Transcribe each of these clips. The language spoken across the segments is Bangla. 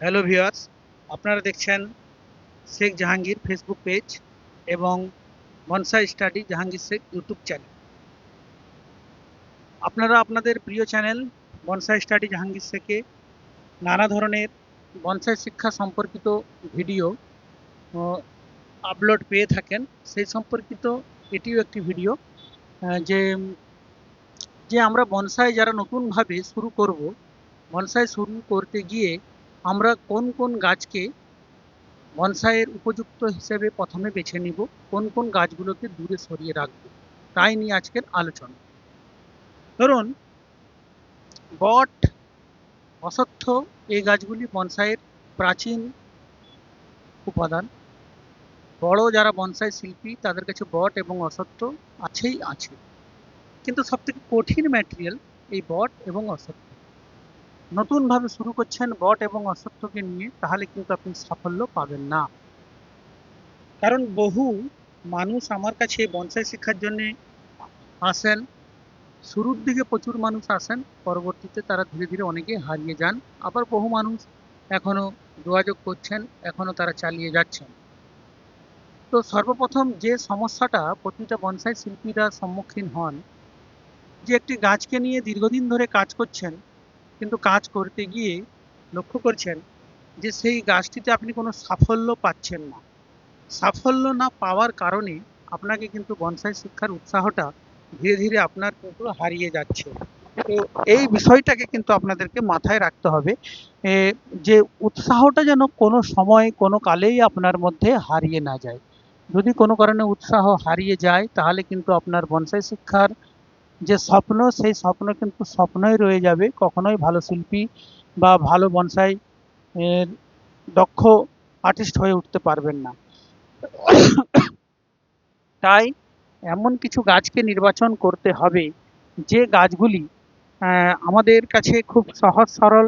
হ্যালো ভিউয়ার্স আপনারা দেখছেন শেখ জাহাঙ্গীর ফেসবুক পেজ এবং bonsai study Jahangir Sheikh YouTube channel আপনারা আপনাদের প্রিয় চ্যানেল বনসাই স্টাডি জাহাঙ্গীর শেখে নানা ধরনের বনসাই শিক্ষা সম্পর্কিত ভিডিও আপলোড পেয়ে থাকেন। সেই সম্পর্কিত এটিও একটি ভিডিও যে যে আমরা বনসাই যারা নতুনভাবে শুরু করব বনসাই শুরু করতে গিয়ে আমরা কোন কোন গাছকে বনসাইয়ের উপযুক্ত হিসেবে প্রথমে বেছে নিব, কোন কোন গাছগুলোকে দূরে সরিয়ে রাখব, তাই নিয়ে আজকের আলোচনা। ধরুন, বট অসত্য এই গাছগুলি বনসাইয়ের প্রাচীন উপাদান। বড় যারা বনসাই শিল্পী, তাদের কাছে বট এবং অসত্য আছেই আছে। কিন্তু সবথেকে কঠিন ম্যাটেরিয়াল এই বট এবং অসত্য নতুনভাবে শুরু করছেন বট এবং অসত্যকে নিয়ে, তাহলে কিন্তু আপনি সাফল্য পাবেন না। কারণ বহু মানুষ আমার কাছে বনসাই শিক্ষার জন্য আসেন, শুরুর দিকে প্রচুর মানুষ আসেন, পরবর্তীতে তারা ধীরে ধীরে অনেকে হারিয়ে যান। আবার বহু মানুষ এখনও যোগাযোগ করছেন, এখনও তারা চালিয়ে যাচ্ছেন। তো সর্বপ্রথম যে সমস্যাটা প্রতিটা বনসাই শিল্পীরা সম্মুখীন হন, যে একটি গাছকে নিয়ে দীর্ঘদিন ধরে কাজ করছেন কিন্তু কাজ করতে গিয়ে লক্ষ্য করছেন যে সেই গাছটিতে আপনি কোনো সাফল্য পাচ্ছেন না। সাফল্য না পাওয়ার কারণে আপনাকে কিন্তু বনসাই শিক্ষার উৎসাহটা ধীরে ধীরে আপনার কিন্তু হারিয়ে যাচ্ছে। তো এই বিষয়টাকে কিন্তু আপনাদেরকে মাথায় রাখতে হবে যে উৎসাহটা যেন কোনো সময়, কোনো কালেই আপনার মধ্যে হারিয়ে না যায়। যদি কোনো কারণে উৎসাহ হারিয়ে যায়, তাহলে কিন্তু আপনার বনসাই শিক্ষার যে স্বপ্ন, সেই স্বপ্ন কিন্তু স্বপ্নই রয়ে যাবে। কখনোই ভালো শিল্পী বা ভালো বনসাই দক্ষ আর্টিস্ট হয়ে উঠতে পারবেন না। তাই এমন কিছু গাছকে নির্বাচন করতে হবে। যে গাছগুলি আমাদের কাছে খুব সহজ সরল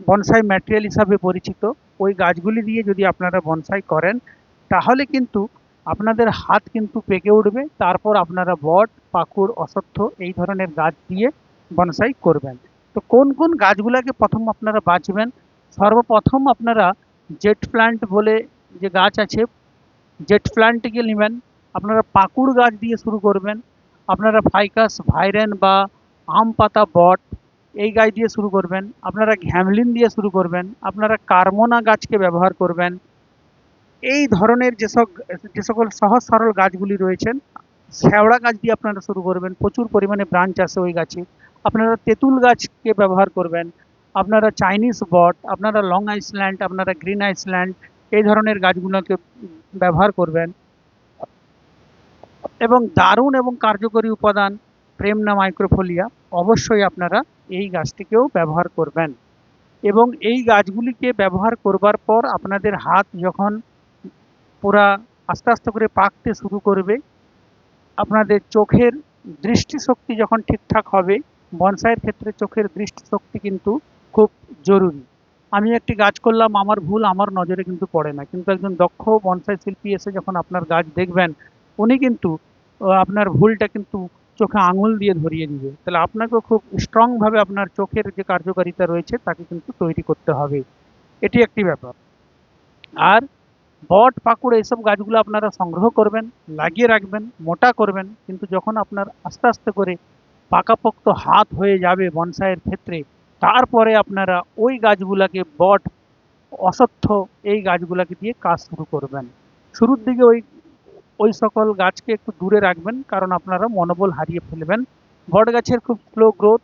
বনসাই ম্যাটেরিয়াল হিসাবে পরিচিত, ওই গাছগুলি দিয়ে যদি আপনারা বনসাই করেন, তাহলে কিন্তু আপনাদের হাত কিন্তু পেকে উঠবে, তারপর আপনারা বট, পাকুড় অসত্য এই ধরনের গাছ দিয়ে বনসাই করবেন। তো কোন কোন গাছগুলাকে প্রথম আপনারা বাঁচবেন? সর্বপ্রথম আপনারা জেট প্ল্যান্ট বলে যে গাছ আছে, জেট প্ল্যান্টকে নেবেন। আপনারা পাকুড় গাছ দিয়ে শুরু করবেন। আপনারা ফাইকাস, ভাইরেন বা আম পাতা, বট এই গাছ দিয়ে শুরু করবেন। আপনারা ঘ্যামলিন দিয়ে শুরু করবেন। আপনারা কার্মোনা গাছকে ব্যবহার করবেন। এই ধরনের যেসব, যে সকল সহজ সরল গাছগুলি রয়েছেন, শ্যাওড়া গাছ দিয়ে আপনারা শুরু করবেন, প্রচুর পরিমাণে ব্রাঞ্চ আছে ওই গাছে। আপনারা তেঁতুল গাছকে ব্যবহার করবেন, আপনারা চাইনিজ বট, আপনারা লং আইসল্যান্ড, আপনারা গ্রিন আইসল্যান্ড, এই ধরনের গাছগুলোকে ব্যবহার করবেন। এবং দারুণ এবং কার্যকরী উপাদান, প্রেমনা মাইক্রোফোলিয়া, অবশ্যই আপনারা এই গাছটিকেও ব্যবহার করবেন। এবং এই গাছগুলিকে ব্যবহার করবার পর আপনাদের হাত যখন পুরা আস্তে আস্তে করে পাকতে শুরু করবে। আপনাদের চোখের দৃষ্টিশক্তি যখন ঠিকঠাক হবে, বনসাইয়ের ক্ষেত্রে চোখের দৃষ্টিশক্তি কিন্তু খুব জরুরি। আমি একটি গাছ করলাম, আমার ভুল, আমার নজরে কিন্তু পড়ে না। কিন্তু একজন দক্ষ বনসাই শিল্পী এসে যখন আপনার গাছ দেখবেন, উনি কিন্তু আপনার ভুলটা কিন্তু চোখে আঙুল দিয়ে ধরিয়ে দিবে। তাহলে আপনাকেও খুব স্ট্রংভাবে আপনার চোখের যে কার্যকারিতা রয়েছে, তাকে কিন্তু তৈরি করতে হবে। এটি একটি ব্যাপার। আর বট পাকুড় এইসব গাছগুলো আপনারা সংগ্রহ করবেন, লাগিয়ে রাখবেন, মোটা করবেন, কিন্তু যখন আপনার আস্তে আস্তে করে পাকাপোক্ত হাত হয়ে যাবে বনসাইয়ের ক্ষেত্রে, তারপরে আপনারা ওই গাছগুলাকে বট অসত্য এই গাছগুলাকে দিয়ে কাজ শুরু করবেন। শুরুর দিকে ওই ওই সকল গাছকে একটু দূরে রাখবেন, কারণ আপনারা মনোবল হারিয়ে ফেলবেন। বট গাছের খুব স্লো গ্রোথ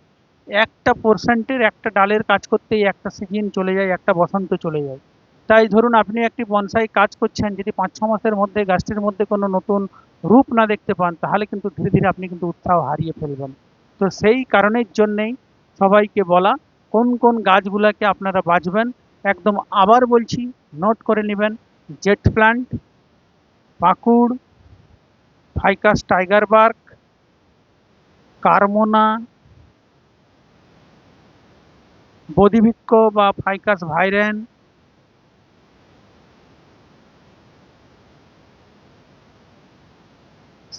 একটা পার্সেন্টের একটা ডালের কাজ করতেই একটা সিজন চলে যায়, একটা বসন্ত চলে যায়। তাই ধরুন আপনি একটি বনসাই কাজ করছেন, যদি পাঁচ ছ মাসের মধ্যে, গাছটির মধ্যে কোনো নতুন রূপ না দেখতে পান, তাহলে কিন্তু ধীরে ধীরে আপনি কিন্তু উৎসাহ হারিয়ে ফেলবেন। তো সেই কারণের জন্যেই সবাইকে বলা, কোন কোন গাছগুলোকে আপনারা বাঁচবেন, একদম আবার বলছি নোট করে নেবেন জেট প্ল্যান্ট পাকুড় ফাইকাস টাইগার বার্ক কার্মোনা বদিভিক্ষ বা ফাইকাস ভাইরেন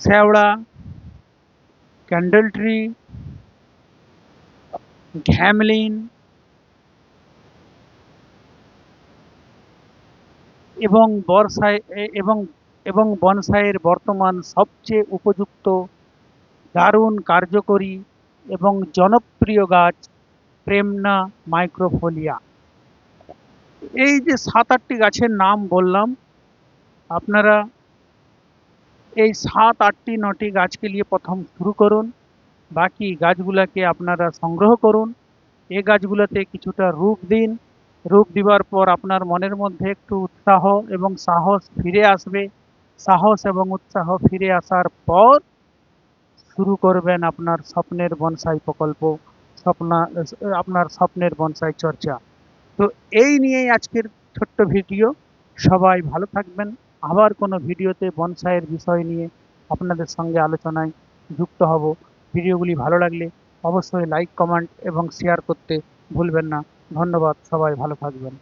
শ্যাওড়া ক্যান্ডেল ট্রি ঘ্যামলিন এবং বর্ষায় এবং এবং বনসাইয়ের বর্তমান সবচেয়ে উপযুক্ত দারুণ কার্যকরী এবং জনপ্রিয় গাছ প্রেমনা মাইক্রোফোলিয়া। এই যে সাত আটটি গাছের নাম বললাম, আপনারা এই সাত, আটটি, নটি গাছকে নিয়ে প্রথম শুরু করুন। বাকি গাছগুলোকে আপনারা সংগ্রহ করুন। এ গাছগুলোতে কিছুটা রূপ দিন। রূপ দেওয়ার পর আপনার মনের মধ্যে একটু উৎসাহ এবং সাহস ফিরে আসবে। সাহস এবং উৎসাহ ফিরে আসার পর শুরু করবেন আপনার স্বপ্নের বনসাই প্রকল্প, স্বপ্না, আপনার স্বপ্নের বনসাই চর্চা। তো এই নিয়েই আজকের ছোট্ট ভিডিও। সবাই ভালো থাকবেন। আবার কোনো ভিডিওতে বনসাইয়ের বিষয় নিয়ে আপনাদের সঙ্গে আলোচনায় যুক্ত হব। ভিডিওগুলি ভালো লাগলে অবশ্যই লাইক কমেন্ট এবং শেয়ার করতে ভুলবেন না। ধন্যবাদ, সবাই ভালো থাকবেন।